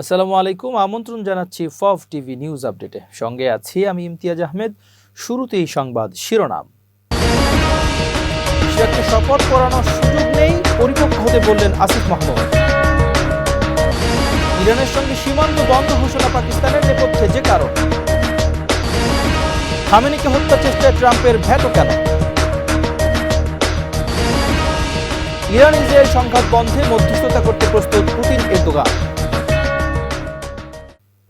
আসসালামু আলাইকুম, আমন্ত্রণ জানাচ্ছি ফফ টিভি নিউজ আপডেটে। সঙ্গে আছি আমি ইমতিয়াজ আহমেদ, শুরুতেই সংবাদ শিরোনাম। শপথ করানোর সুযোগ নেই, পরিপক্ক হতে বললেন আসিফ মাহমুদ। ইরানের সঙ্গে সীমান্ত বন্ধ ঘোষণা পাকিস্তানের নেপথ্যে যে কারণ। খামেনিকে হত্যা চেষ্টায় ট্রাম্পের ভ্যাটো কেন? ইরান ইসরায়েল সংঘাত বন্ধে মধ্যস্থতা করতে প্রস্তুত পুতিন এরদোগান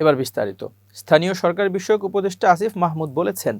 এবার বিস্তারিত। স্থানীয় সরকার বিষয়ক উপদেষ্টা আসিফ মাহমুদ বলেছেন,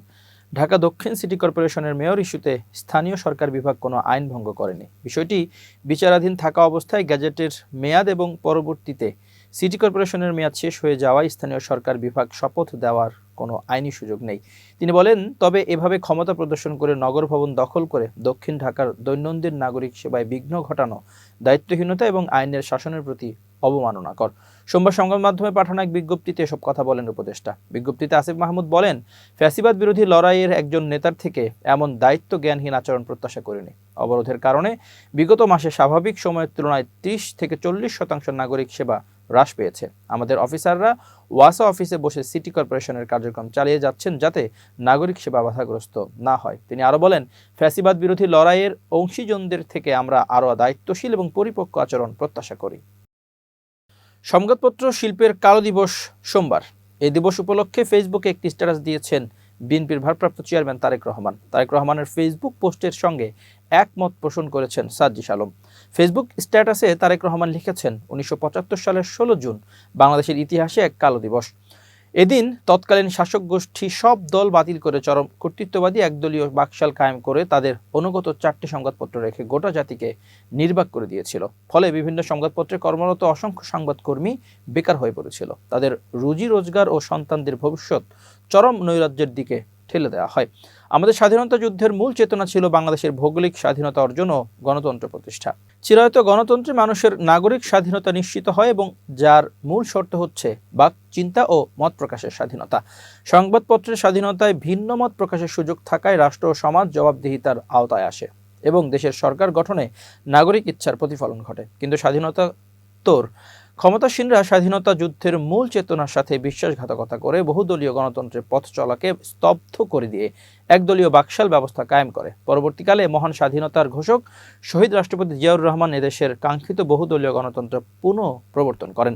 ঢাকা দক্ষিণ সিটি কর্পোরেশনের মেয়র ইস্যুতে স্থানীয় সরকার বিভাগ কোনো আইন ভঙ্গ করেনি। বিষয়টি বিচারাধীন থাকা অবস্থায় গ্যাজেটের মেয়াদ এবং পরবর্তীতে সিটি কর্পোরেশনের মেয়াদ শেষ হয়ে যাওয়ায় স্থানীয় সরকার বিভাগ শপথ দেওয়ার কোনো আইনি সুযোগ নেই। তিনি বলেন, তবে এভাবে ক্ষমতা প্রদর্শন করে নগর ভবন দখল করে দক্ষিণ ঢাকার দৈনন্দিন নাগরিক সেবায় বিঘ্ন ঘটানো দায়িত্বহীনতা এবং আইনের শাসনের প্রতি অবমাননাকর। সোমবার সংবাদ মাধ্যমে পাঠানো এক বিজ্ঞপ্তিতে এসব কথা বলেন উপদেষ্টা। বিজ্ঞপ্তিতে আসিফ মাহমুদ বলেন, ফ্যাসিবাদ বিরোধী লড়াইয়ের একজন নেতার থেকে এমন দায়িত্ব জ্ঞানহীন আচরণ প্রত্যাশা করিনি। অবরোধের কারণে বিগত মাসে স্বাভাবিক সময়ের তুলনায় ত্রিশ থেকে চল্লিশ শতাংশ নাগরিক সেবা হ্রাস পেয়েছে। আমাদের অফিসাররা ওয়াসা অফিসে বসে সিটি কর্পোরেশনের কার্যক্রম চালিয়ে যাচ্ছেন যাতে নাগরিক সেবা বাধাগ্রস্ত না হয়। তিনি আরও বলেন, ফ্যাসিবাদ বিরোধী লড়াইয়ের অংশীজনদের থেকে আমরা আরও দায়িত্বশীল এবং পরিপক্ক আচরণ প্রত্যাশা করি। সংবাদপত্র শিল্পের কালো দিবস সোমবার। এই দিবস উপলক্ষে ফেসবুকে একটি স্ট্যাটাস দিয়েছেন বিএনপির ভারপ্রাপ্ত চেয়ারম্যান তারেক রহমান। তারেক রহমানের ফেসবুক পোস্টের সঙ্গে একমত পোষণ করেছেন সাজ্জিস আলম। ফেসবুক স্ট্যাটাসে তারেক রহমান লিখেছেন, উনিশশো পঁচাত্তর সালের ষোলো জুন, বাংলাদেশের ইতিহাসে এক কালো দিবস। এদিন তৎকালীন শাসক গোষ্ঠী সব দল বাতিল করে চরম কর্তৃত্ববাদী একদলীয় বাকশাল কায়েম করে তাদের অনুগত চারটি সংবাদপত্র রেখে গোটা জাতিকে নির্বাক করে দিয়েছিল। ফলে বিভিন্ন সংবাদপত্রে কর্মরত অসংখ্য সংবাদকর্মী বেকার হয়ে পড়েছিল। তাদের রুজি রোজগার ও সন্তানদের ভবিষ্যৎ চরম নৈরাজ্যের দিকে ঠেলে দেওয়া হয়। আমাদের স্বাধীনতা যুদ্ধের মূল চেতনা ছিল বাংলাদেশের ভৌগোলিক স্বাধীনতা অর্জন ও গণতন্ত্র প্রতিষ্ঠা। চিরায়ত গণতন্ত্রে মানুষের নাগরিক স্বাধীনতা নিশ্চিত হয় এবং যার মূল শর্ত হচ্ছে বাক চিন্তা ও মত প্রকাশের স্বাধীনতা। সংবাদপত্রের স্বাধীনতায় ভিন্ন মত প্রকাশের সুযোগ থাকায় রাষ্ট্র ও সমাজ জবাবদিহিতার আওতায় আসে এবং দেশের সরকার গঠনে নাগরিক ইচ্ছার প্রতিফলন ঘটে। কিন্তু স্বাধীনতা তোর ক্ষমতাসীনরা স্বাধীনতা যুদ্ধের মূল চেতনার সাথে বিশ্বাসঘাতকতা করে বহুদলীয় গণতন্ত্রের পথ চলাকে স্তব্ধ করে দিয়ে একদলীয় বাকশাল ব্যবস্থা কায়েম করে। পরবর্তীকালে মহান স্বাধীনতার ঘোষক শহীদ রাষ্ট্রপতি জিয়াউর রহমান এদেশের কাঙ্ক্ষিত বহুদলীয় গণতন্ত্র পুনঃ প্রবর্তন করেন।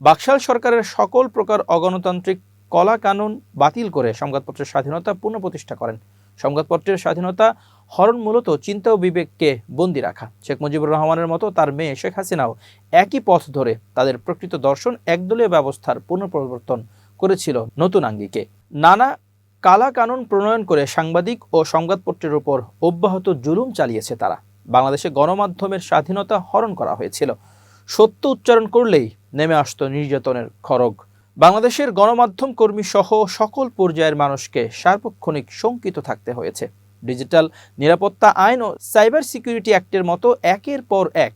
বাকশাল সরকারের সকল প্রকার অগণতান্ত্রিক কলা কানুন বাতিল করে সংবাদপত্রের স্বাধীনতা পুনঃপ্রতিষ্ঠা করেন। সংবাদপত্রের স্বাধীনতা হরণ মূলত চিন্তা ও বিবেককে বন্দি রাখা। শেখ মুজিবুর রহমানের মতো তার মেয়ে শেখ হাসিনাও একই পথ ধরে তাদের প্রকৃত দর্শন, একদলীয় ব্যবস্থার পুনঃপ্রবর্তন করেছিল নতুন আঙ্গিকে। নানা কালা কানুন প্রণয়ন করে সাংবাদিক ও সংবাদপত্রের উপর অব্যাহত জুলুম চালিয়েছে তারা। বাংলাদেশে গণমাধ্যমের স্বাধীনতা হরণ করা হয়েছিল। সত্য উচ্চারণ করলেই নেমে আসতো নির্যাতনের খড়গ। বাংলাদেশের গণমাধ্যম কর্মী সহ সকল পর্যায়ের মানুষকে সার্বক্ষণিক শঙ্কিত থাকতে হয়েছে। ডিজিটাল নিরাপত্তা আইন ও সাইবার সিকিউরিটি অ্যাক্টের মতো একের পর এক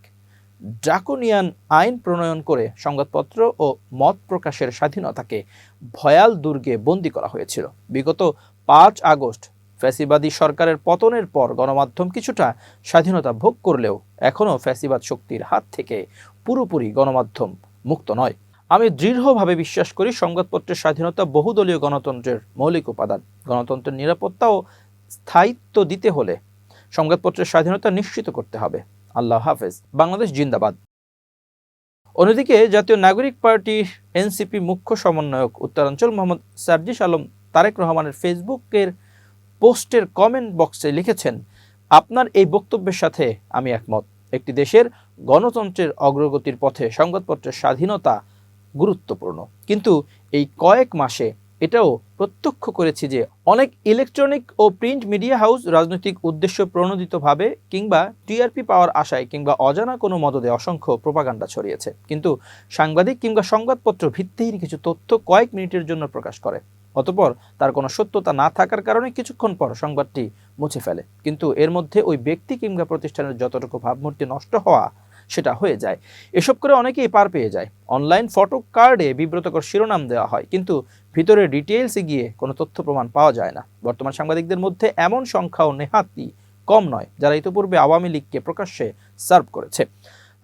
ড্রাকোনিয়ান আইন প্রণয়ন করে সংবাদপত্র ও মত প্রকাশের স্বাধীনতাকে ভয়াল দুর্গে বন্দী করা হয়েছিল। বিগত পাঁচ আগস্ট ফ্যাসিবাদী সরকারের পতনের পর গণমাধ্যম কিছুটা স্বাধীনতা ভোগ করলেও এখনও ফ্যাসিবাদ শক্তির হাত থেকে পুরোপুরি গণমাধ্যম মুক্ত নয়। আমি দৃঢ়ভাবে বিশ্বাস করি সংবাদপত্রের স্বাধীনতা বহুদলীয় গণতন্ত্রের মৌলিক উপাদান। গণতন্ত্রের নিরাপত্তা ও স্থায়িত্ব দিতে হলে সংবাদপত্রের স্বাধীনতা নিশ্চিত করতে হবে। আল্লাহ হাফেজ। বাংলাদেশ জিন্দাবাদ। অন্যদিকে জাতীয় নাগরিক পার্টি এনসিপি মুখ্য সমন্বয়ক উত্তরাঞ্চল মোহাম্মদ সার্জিস আলম তারেক রহমানের ফেসবুকের পোস্টের কমেন্ট বক্সে লিখেছেন, আপনার এই বক্তব্যের সাথে আমি একমত। একটি দেশের গণতন্ত্রের অগ্রগতির পথে সংবাদপত্রের স্বাধীনতা গুরুত্বপূর্ণ। কিন্তু এই কয়েক মাসে এটাও প্রত্যক্ষ করেছি যে অনেক ইলেকট্রনিক ও প্রিন্ট মিডিয়া হাউস রাজনৈতিক উদ্দেশ্য প্রণোদিতভাবে কিংবা টিআরপি পাওয়ার আশায় কিংবা অজানা কোনো মদদে অসংখ্য প্রোপাগান্ডা ছড়িয়েছে। কিন্তু সাংবাদিক কিংবা সংবাদপত্র ভিত্তিহীন কিছু তথ্য কয়েক মিনিটের জন্য প্রকাশ করে। অতপর তার কোনো সত্যতা না থাকার কারণে কিছুক্ষণ পর সংবাদটি মুছে ফেলে। কিন্তু এর মধ্যে ওই ব্যক্তি কিংবা প্রতিষ্ঠানের যতটুকু ভাবমূর্তি নষ্ট হওয়া সেটা হয়ে যায়। এসব করে অনেকেই পার পেয়ে যায়। অনলাইন ফটো কার্ডে বিব্রতকর শিরোনাম দেওয়া হয়, কিন্তু ভিতরে ডিটেলসে গিয়ে কোনো তথ্য প্রমাণ পাওয়া যায় না। বর্তমান সাংবাদিকদের মধ্যে এমন সংখ্যাও নেহাতি কম নয়, যারা ইতিপূর্বে আওয়ামী লীগকে প্রকাশ্যে সার্ভ করেছে।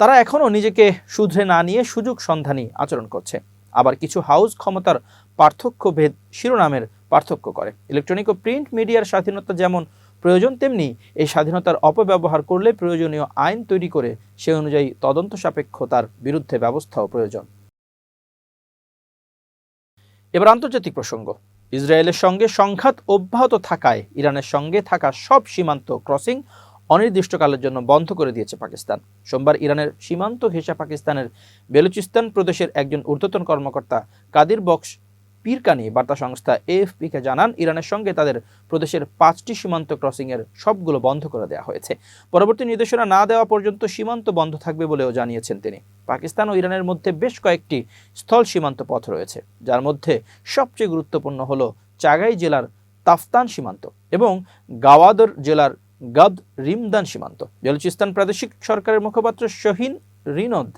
তারা এখনও নিজেকে শুধরে না নিয়ে সুযোগ সন্ধানী আচরণ করছে। আবার কিছু হাউস ক্ষমতার পার্থক্য ভেদ শিরোনামের পার্থক্য করে। ইলেকট্রনিক ও প্রিন্ট মিডিয়ার স্বাধীনতা যেমন প্রয়োজন তেমনি এই স্বাধীনতার অপব্যবহার করলে প্রয়োজনীয় আইন তৈরি করে সে অনুযায়ী তদন্ত সাপেক্ষ তার বিরুদ্ধে ব্যবস্থাও প্রয়োজন। এবার আন্তর্জাতিক প্রসঙ্গ। ইসরায়েলের সঙ্গে সংঘাত অব্যাহত থাকায় ইরানের সঙ্গে থাকা সব সীমান্ত ক্রসিং অনির্দিষ্টকালের জন্য বন্ধ করে দিয়েছে পাকিস্তান। সোমবার ইরানের সীমান্ত ঘেঁষা পাকিস্তানের বেলুচিস্তান প্রদেশের একজন ঊর্ধ্বতন কর্মকর্তা কাদির বক্স পীরকানি বার্তা সংস্থা এএফপিকে জানান, ইরানের সঙ্গে তাদের প্রদেশের পাঁচটি সীমান্ত ক্রসিংয়ের সবগুলো বন্ধ করে দেওয়া হয়েছে। পরবর্তী নির্দেশনা না দেওয়া পর্যন্ত সীমান্ত বন্ধ থাকবে বলেও জানিয়েছেন তিনি। পাকিস্তান ও ইরানের মধ্যে বেশ কয়েকটি স্থল সীমান্ত পথ রয়েছে, যার মধ্যে সবচেয়ে গুরুত্বপূর্ণ হল চাগাই জেলার তাফতান সীমান্ত এবং গাওয়াদর জেলার গাদ রিমদান সীমান্ত। বেলুচিস্তান প্রাদেশিক সরকারের মুখপাত্র শহীন রিনদ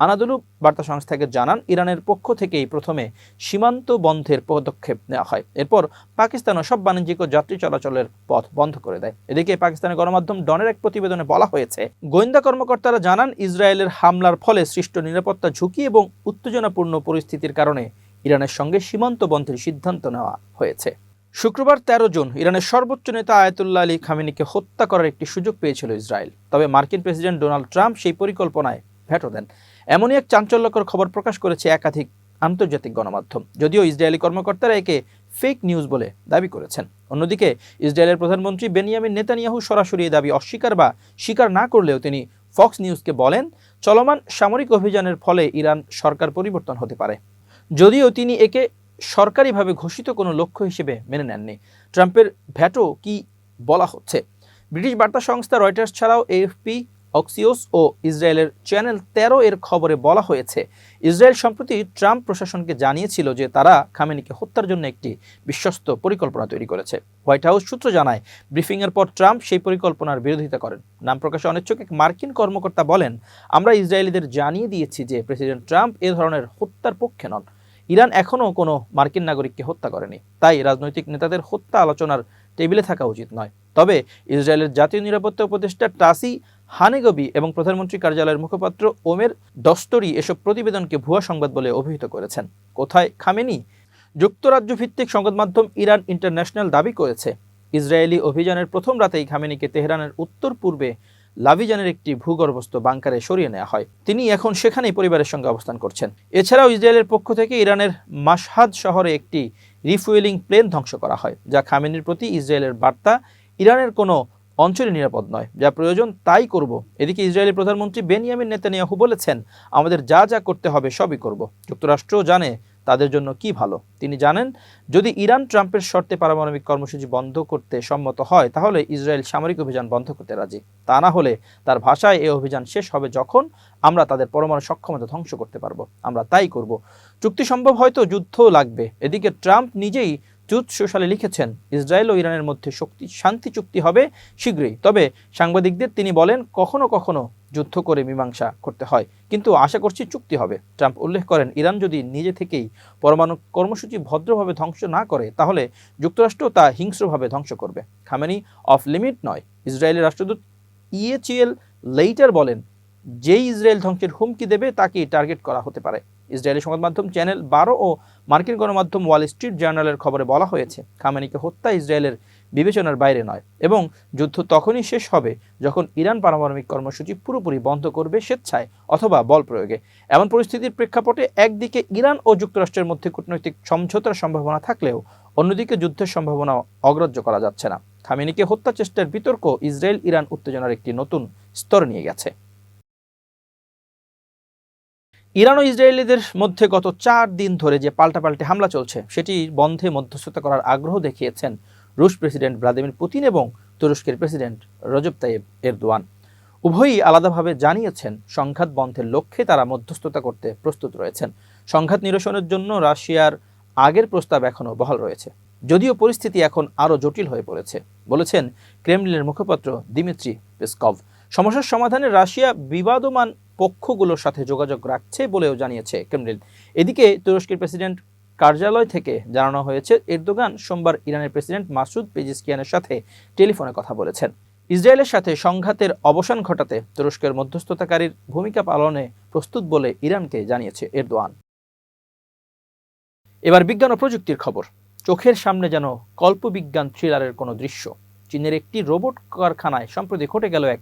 আনাদুলু বার্তা সংস্থাকে জানান, ইরানের পক্ষ থেকেই প্রথমে সীমান্ত বন্ধের পদক্ষেপ নেওয়া হয়। এরপর পাকিস্তানও সব বাণিজ্যিক ও যাত্রী চলাচলের পথ বন্ধ করে দেয়। এদিকে পাকিস্তানের গণমাধ্যম ডনের এক প্রতিবেদনে বলা হয়েছে, গোয়েন্দা কর্মকর্তারা জানান, ইসরায়েলের হামলার ফলে সৃষ্ট নিরাপত্তা ঝুঁকি এবং উত্তেজনাপূর্ণ পরিস্থিতির কারণে ইরানের সঙ্গে সীমান্ত বন্ধের সিদ্ধান্ত নেওয়া হয়েছে। শুক্রবার তেরো জুন ইরানের সর্বোচ্চ নেতা আয়াতুল্লাহ আলী খামিনিকে হত্যা করার একটি সুযোগ পেয়েছিল ইসরায়েল। তবে মার্কিন প্রেসিডেন্ট ডোনাল্ড ট্রাম্প সেই পরিকল্পনায় ভেটো দেন। এমনই এক চাঞ্চল্যকর খবর প্রকাশ করেছে একাধিক আন্তর্জাতিক গণমাধ্যম। যদিও ইসরায়েলি কর্মকর্তারা একে ফেক নিউজ বলে দাবি করেছেন। অন্যদিকে, ইসরায়েলের প্রধানমন্ত্রী বেনিয়ামিন নেতানিয়াহু সরাসরি এই দাবি অস্বীকার বা স্বীকার না করলেও তিনি ফক্স নিউজকে বলেন, চলমান সামরিক অভিযানের ফলে ইরান সরকার পরিবর্তন হতে পারে। যদিও তিনি একে সরকারিভাবে ঘোষিত কোনো লক্ষ্য হিসেবে মেনে নেননি। ট্রাম্পের ভ্যাটো কি বলা হচ্ছে? ব্রিটিশ বার্তা সংস্থা রয়টার্স ছাড়াও এএফপি অক্সিওস ও ইসরায়েলের চ্যানেল তেরো এর খবরে বলা হয়েছে, ইসরায়েল সম্প্রতি ট্রাম্প প্রশাসনকে জানিয়েছিল যে তারা খামেনিকে হত্যার জন্য একটি বিশ্বস্ত পরিকল্পনা তৈরি করেছে। হোয়াইট হাউস সূত্র জানায়, ব্রিফিংয়ের পর ট্রাম্প সেই পরিকল্পনার বিরোধিতা করেন। নাম প্রকাশে অনিচ্ছুক এক মার্কিন কর্মকর্তা বলেন, আমরা ইসরায়েলিদের জানিয়ে দিয়েছি যে প্রেসিডেন্ট ট্রাম্প এ ধরনের হত্যার পক্ষে নন। ইরান এখনও কোনো মার্কিন নাগরিককে হত্যা করেনি। তাই রাজনৈতিক নেতাদের হত্যা আলোচনার টেবিলে থাকা উচিত নয়। তবে ইসরায়েলের জাতীয় নিরাপত্তা উপদেষ্টা টাসি হানেগবি এবং প্রধানমন্ত্রী কার্যালয়ের মুখপাত্র ওমের দস্তরি এসব প্রতিবেদনকে ভুয়া সংবাদ বলে অভিহিত করেছেন। কোথায় খামেনি? যুক্তরাজ্য ভিত্তিক সংবাদ মাধ্যম ইরান ইন্টারন্যাশনাল দাবি করেছে, ইসরায়েলি অভিযানের প্রথম রাতেই খামেনিকে তেহরানের উত্তর পূর্বে লাভিজানের একটি ভূগর্ভস্থ বাংকারে সরিয়ে নেওয়া হয়। তিনি এখন সেখানেই পরিবারের সঙ্গে অবস্থান করছেন। এছাড়াও ইসরায়েলের পক্ষ থেকে ইরানের মাসহাদ শহরে একটি রিফুয়েলিং প্লেন ধ্বংস করা হয়, যা খামেনির প্রতি ইসরায়েলের বার্তা ইরানের কোনো অঞ্চলে নিরাপদ নয়। যা প্রয়োজন, তাই করব। এদিকে ইসরায়েলের প্রধানমন্ত্রী বেনিয়ামিন নেতানিয়াহু বলেছেন, আমাদের যা যা করতে হবে, সবই করব। যুক্তরাষ্ট্র জানে তাদের জন্য কি ভালো। তিনি জানেন, যদি ইরান ট্রাম্পের শর্তে পারমাণবিক কর্মসূচি বন্ধ করতে সম্মত হয়, তাহলে ইসরায়েল সামরিক অভিযান বন্ধ করতে রাজি। তা না হলে তার ভাষায় এই অভিযান শেষ হবে যখন আমরা তাদের পরমাণু সক্ষমতা ধ্বংস করতে পারব। আমরা তাই করব। চুক্তি সম্ভব হয়তো যুদ্ধ লাগবে। এদিকে ট্রাম্প নিজেই জুত সোশ্যালে লিখেছেন, ইসরায়েল ও ইরানের মধ্যে শক্তি, শান্তি চুক্তি হবে শীঘ্রই। তবে সাংবাদিকদের তিনি বলেন, কখনো কখনো যুদ্ধ করে মীমাংসা করতে হয়, কিন্তু আশা করছি চুক্তি হবে। ট্রাম্প উল্লেখ করেন, ইরান যদি নিজে থেকেই পরমাণু কর্মসূচি ভদ্রভাবে ধ্বংস না করে, তাহলে যুক্তরাষ্ট্র তা হিংস্রভাবে ধ্বংস করবে। খামেনি, অফ লিমিট নয়। ইসরায়েলের রাষ্ট্রদূত ইএচিএল লেইটার বলেন, যেই ইসরায়েল ধ্বংসের হুমকি দেবে, তাকেই টার্গেট করা হতে পারে। ইসরায়েলি সংবাদ মাধ্যম চ্যানেল বারো ও মার্কিন গণমাধ্যম ওয়াল স্ট্রিট জার্নালের খবরে বলা হয়েছে, খামেনিকে হত্যা ইসরায়েলের বিবেচনার বাইরে নয় এবং যুদ্ধ তখনই শেষ হবে যখন ইরান পারমাণবিক কর্মসূচি পুরোপুরি বন্ধ করবে স্বেচ্ছায় অথবা বল প্রয়োগে। এমন পরিস্থিতির প্রেক্ষাপটে একদিকে ইরান ও যুক্তরাষ্ট্রের মধ্যে কূটনৈতিক সমঝোতার সম্ভাবনা থাকলেও অন্যদিকে যুদ্ধের সম্ভাবনা অগ্রাহ্য করা যাচ্ছে না। খামেনিকে হত্যা চেষ্টার বিতর্ক ইসরায়েল ইরান উত্তেজনার একটি নতুন স্তর নিয়ে গেছে। ইরান ও ইসরায়েলিদের মধ্যে গত চার দিন ধরে যে পাল্টাপাল্টে হামলা চলছে, সেটি বন্ধে মধ্যস্থতা করার আগ্রহ দেখিয়েছেন রুশ প্রেসিডেন্ট ভ্লাদিমির পুতিন এবং তুরস্কের প্রেসিডেন্ট রজব তাইব এরদোয়ান। উভয়ই আলাদাভাবে জানিয়েছেন সংঘাত বন্ধের লক্ষ্যে তারা মধ্যস্থতা করতে প্রস্তুত রয়েছেন। সংঘাত নিরসনের জন্য রাশিয়ার আগের প্রস্তাব এখনও বহাল রয়েছে। যদিও পরিস্থিতি এখন আরও জটিল হয়ে পড়েছে, বলেছেন ক্রেমলিনের মুখপাত্র দিমিত্রি পেসকভ। সমস্যার সমাধানে রাশিয়া বিবাদমান পক্ষগুলোর সাথে যোগাযোগ রাখছে বলেও জানিয়েছে ক্রেমলিন। এদিকে তুরস্কের প্রেসিডেন্ট কার্যালয় থেকে জানানো হয়েছে, এরদোগান সোমবার ইরানের প্রেসিডেন্ট মাসুদ পেজিস্কিয়ানের সাথে টেলিফোনে কথা বলেছেন। ইসরায়েলের সাথে সংঘাতের অবসান ঘটাতে তুরস্কের মধ্যস্থতাকারীর ভূমিকা পালনে প্রস্তুত বলে ইরানকে জানিয়েছে এরদোয়ান এবার বিজ্ঞান ও প্রযুক্তির খবর। চোখের সামনে যেন কল্পবিজ্ঞান থ্রিলারের কোনো দৃশ্য। চীনের একটি রোবট কারখানায় সম্প্রতি ঘটে গেল এক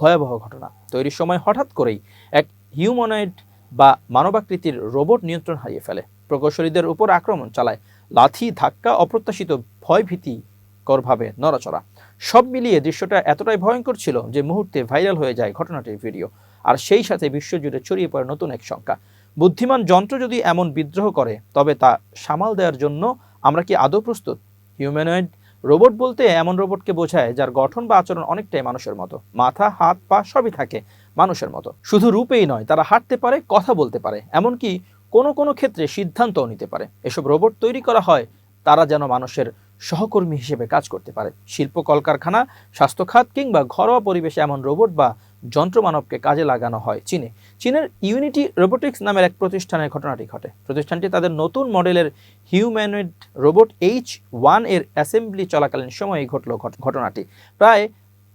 ভয়াবহ ঘটনা। তৈরির সময় হঠাৎ করেই এক হিউম্যানয়েড বা মানবাকৃতির রোবট নিয়ন্ত্রণ হারিয়ে ফেলে। প্রকৌশলীদের উপর আক্রমণ চালায়, লাথি, ধাক্কা, অপ্রত্যাশিত ভয়ভীতিকরভাবে নড়াচড়া। সব মিলিয়ে দৃশ্যটা এতটাই ভয়ঙ্কর ছিল যে মুহূর্তে ভাইরাল হয়ে যায় ঘটনাটির ভিডিও। আর সেই সাথে বিশ্বজুড়ে ছড়িয়ে পড়ে নতুন এক সংখ্যা বুদ্ধিমান যন্ত্র যদি এমন বিদ্রোহ করে, তবে তা সামাল দেওয়ার জন্য আমরা কি আদৌ প্রস্তুত? হিউম্যানয়েড রোবট বলতে এমন রোবটকে বোঝায় যার গঠন বা আচরণ অনেকটাই মানুষের মতো। মাথা, হাত, পা সবই থাকে মানুষের মতো। শুধু রূপেই নয়, তারা হাঁটতে পারে, কথা বলতে পারে, এমনকি কোনো কোনো ক্ষেত্রে সিদ্ধান্তও নিতে পারে। এসব রোবট তৈরি করা হয় তারা যেন মানুষের সহকর্মী হিসেবে কাজ করতে পারে। শিল্প কলকারখানা স্বাস্থ্য খাত কিংবা ঘরোয়া পরিবেশে এমন রোবট বা যন্ত্রমানবকে কাজে লাগানো হয় চীনে। চীনের ইউনিটি রোবোটিক্স নামের এক প্রতিষ্ঠানের ঘটনাটি ঘটে। প্রতিষ্ঠানটি তাদের নতুন মডেলের হিউম্যানয়েড রোবট এইচ ওয়ানের অ্যাসেম্বলি চলাকালীন সময়ে ঘটল ঘটনাটি। প্রায়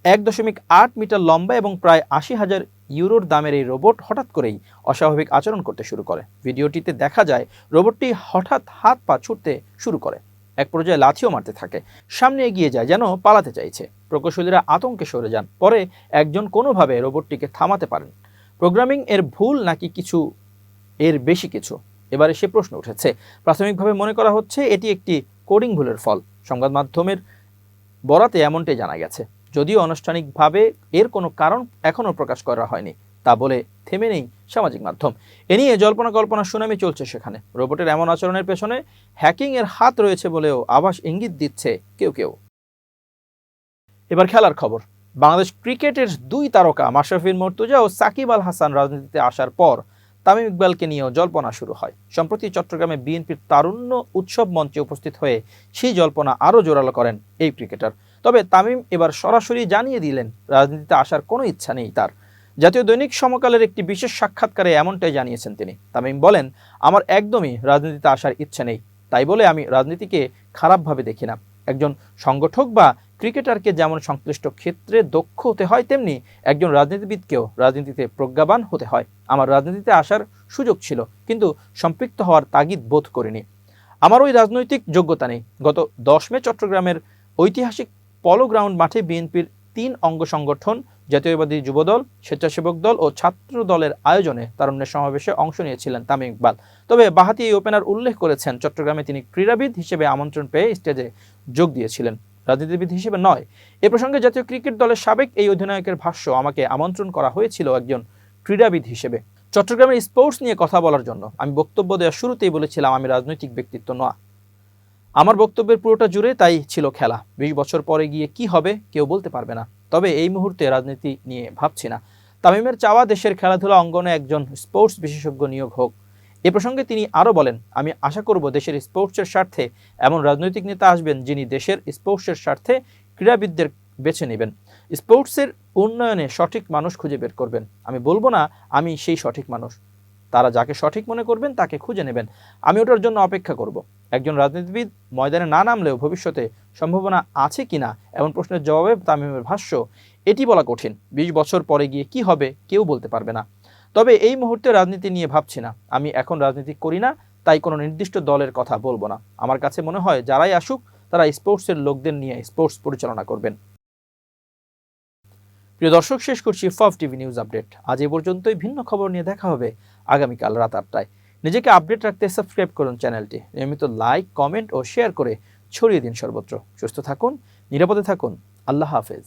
এক দশমিক আট মিটার লম্বা এবং প্রায় আশি হাজার ইউরোর দামের এই রোবট হঠাৎ করেই অস্বাভাবিক আচরণ করতে শুরু করে। ভিডিওটিতে দেখা যায় রোবটটি হঠাৎ হাত পা ছুটতে শুরু করে। এক পর্যায়ে লাথিও মারতে থাকে। সামনে এগিয়ে যায় যেন পালাতে চাইছে। প্রকৌশলীরা আতঙ্কে সরে যান। পরে একজন কোনোভাবে রোবটটিকে থামাতে পারেন। প্রোগ্রামিং এর ভুল নাকি কিছু? এর বেশি কিছু? এবারে সে প্রশ্ন উঠেছে। প্রাথমিকভাবে মনে করা হচ্ছে এটি একটি কোডিং ভুলের ফল। সংবাদ মাধ্যমের বরাতে এমনটাই জানা গেছে। যদিও আনুষ্ঠানিকভাবে এর কোনো কারণ এখনও প্রকাশ করা হয়নি, তা বলে থেমে নেই সামাজিক মাধ্যম। এ নিয়ে জল্পনা কল্পনা সুনামি চলছে সেখানে। রোবটের এমন আচরণের পেছনে হ্যাকিংয়ের হাত রয়েছে বলেও আভাস ইঙ্গিত দিচ্ছে কেউ কেউ। এবার খেলার খবর। বাংলাদেশ ক্রিকেটের দুই তারকা মাশরাফির মর্তুজা ও সাকিব আল হাসান রাজনীতিতে আসার পর তামিম ইকবালকে নিয়েও জল্পনা শুরু হয়। সম্প্রতি চট্টগ্রামে বিএনপির তারুণ্য উৎসব মঞ্চে উপস্থিত হয়ে সেই জল্পনা আরও জোরালো করেন এই ক্রিকেটার। তবে তামিম এবার সরাসরি জানিয়ে দিলেন, রাজনীতিতে আসার কোনো ইচ্ছা নেই তার। জাতীয় দৈনিক সমকালের একটি বিশেষ সাক্ষাৎকারে এমনটাই জানিয়েছেন তিনি। তামিম বলেন, আমার একদমই রাজনীতিতে আসার ইচ্ছা নেই। তাই বলে আমি রাজনীতিকে খারাপভাবে দেখি না। একজন সংগঠক বা ক্রিকেটারকে যেমন সংশ্লিষ্ট ক্ষেত্রে দক্ষ হতে হয়, তেমনি একজন রাজনীতিবিদকেও রাজনীতিতে প্রজ্ঞাবান হতে হয়। আমার রাজনীতিতে আসার সুযোগ ছিল, কিন্তু সম্পৃক্ত হওয়ার তাগিদ বোধ করিনি। আমার ওই রাজনৈতিক যোগ্যতা নেই। গত দশ মে চট্টগ্রামের ঐতিহাসিক পলো গ্রাউন্ড মাঠে বিএনপির তিন অঙ্গ সংগঠন, জাতীয়বাদী যুবদল, স্বেচ্ছাসেবক দল ও ছাত্র দলের আয়োজনে তারুণ্যের সমাবেশে অংশ নিয়েছিলেন তামিম ইকবাল। তবে বাহাতি এই ওপেনার উল্লেখ করেছেন, চট্টগ্রামে তিনি ক্রীড়াবিদ হিসেবে আমন্ত্রণ পেয়ে স্টেজে যোগ দিয়েছিলেন। রাজনীতিবিদ হিসেবে নয়। এ প্রসঙ্গে জাতীয় ক্রিকেট দলের সাবেক এই অধিনায়কের ভাষ্য আমাকে আমন্ত্রণ করা হয়েছিল একজন ক্রীড়াবিদ হিসেবে। চট্টগ্রামের স্পোর্টস নিয়ে কথা বলার জন্য। আমি বক্তব্য দেওয়ার শুরুতেই বলেছিলাম, আমি রাজনৈতিক ব্যক্তিত্ব নয়। আমার বক্তব্যের পুরোটা জুড়ে তাই ছিল খেলা। বিশ বছর পরে গিয়ে কি হবে কেউ বলতে পারবে না। তবে এই মুহূর্তে রাজনীতি নিয়ে ভাবছি না। তামিমের চাওয়া দেশের খেলাধুলা অঙ্গনে একজন স্পোর্টস বিশেষজ্ঞ নিয়োগ হোক। এ প্রসঙ্গে তিনি আরও বলেন, আমি আশা করব দেশের স্পোর্টসের স্বার্থে এমন রাজনৈতিক নেতা আসবেন যিনি দেশের স্পোর্টসের স্বার্থে ক্রীড়াবিদদের বেছে নেবেন। স্পোর্টসের উন্নয়নে সঠিক মানুষ খুঁজে বের করবেন। আমি বলব না, আমি সেই সঠিক মানুষ। তারা যাকে সঠিক মনে করবেন, তাকে খুঁজে নেবেন। আমি ওটার জন্য অপেক্ষা করব। একজন রাজনীতিবিদ ময়দানে না নামলেও ভবিষ্যতে সম্ভাবনা আছে কিনা এমন প্রশ্নের জবাবে তামিমের ভাষ্য, এটি বলা কঠিন। বিশ বছর পরে গিয়ে কি হবে, কেউ বলতে পারবে না। তবে এই মুহূর্তে রাজনীতি নিয়ে ভাবছি না। আমি এখন রাজনীতি করি না, তাই কোনো নির্দিষ্ট দলের কথা বলব না। আমার কাছে মনে হয়, যারাই আসুক, তারা স্পোর্টসের লোকদের নিয়ে স্পোর্টস পরিচালনা করবেন। প্রিয় দর্শক, শেষ করছি ফফ টিভি নিউজ আপডেট আজ এ পর্যন্তই, ভিন্ন খবর নিয়ে দেখা হবে আগামীকাল রাত আটটায়। নিজেকে আপডেট রাখতে সাবস্ক্রাইব করুন চ্যানেলটি। নিয়মিত লাইক, কমেন্ট ও শেয়ার করে ছড়িয়ে দিন সর্বত্র। সুস্থ থাকুন, নিরাপদে থাকুন। আল্লাহ হাফেজ।